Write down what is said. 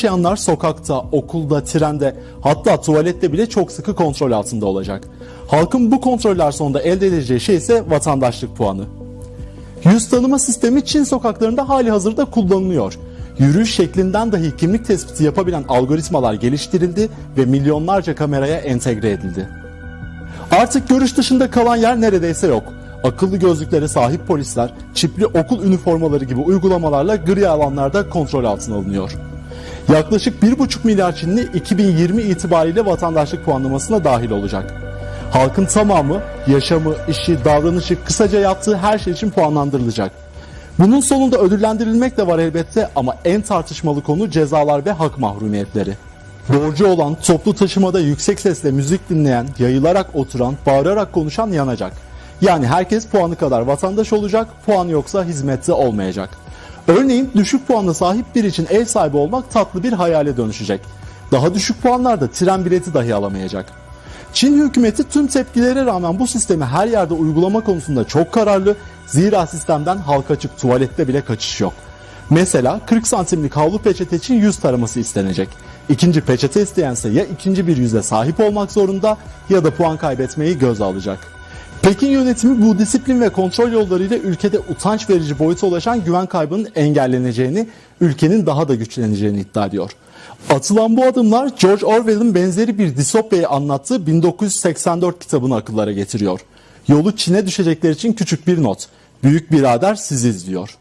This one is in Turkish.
Yaşayanlar sokakta, okulda, trende hatta tuvalette bile çok sıkı kontrol altında olacak. Halkın bu kontroller sonunda elde edeceği şey ise vatandaşlık puanı. Yüz tanıma sistemi Çin sokaklarında hali hazırda kullanılıyor. Yürüyüş şeklinden dahi kimlik tespiti yapabilen algoritmalar geliştirildi ve milyonlarca kameraya entegre edildi. Artık görüş dışında kalan yer neredeyse yok. Akıllı gözlüklere sahip polisler, çipli okul üniformaları gibi uygulamalarla gri alanlarda kontrol altına alınıyor. Yaklaşık 1,5 milyar Çinli 2020 itibariyle vatandaşlık puanlamasına dahil olacak. Halkın tamamı yaşamı, işi, davranışı, kısaca yaptığı her şey için puanlandırılacak. Bunun sonunda ödüllendirilmek de var elbette ama en tartışmalı konu cezalar ve hak mahrumiyetleri. Borcu olan, toplu taşımada yüksek sesle müzik dinleyen, yayılarak oturan, bağırarak konuşan yanacak. Yani herkes puanı kadar vatandaş olacak, puan yoksa hizmette olmayacak. Örneğin düşük puanla sahip biri için ev sahibi olmak tatlı bir hayale dönüşecek. Daha düşük puanlarda tren bileti dahi alamayacak. Çin hükümeti tüm tepkilere rağmen bu sistemi her yerde uygulama konusunda çok kararlı. Zira sistemden halka açık tuvalette bile kaçış yok. Mesela 40 santimlik havlu peçete için yüz taraması istenecek. İkinci peçete isteyense ya ikinci bir yüze sahip olmak zorunda ya da puan kaybetmeyi göze alacak. Pekin yönetimi bu disiplin ve kontrol yollarıyla ülkede utanç verici boyuta ulaşan güven kaybının engelleneceğini, ülkenin daha da güçleneceğini iddia ediyor. Atılan bu adımlar George Orwell'ın benzeri bir distopyayı anlattığı 1984 kitabını akıllara getiriyor. Yolu Çin'e düşecekler için küçük bir not. Büyük birader sizi izliyor.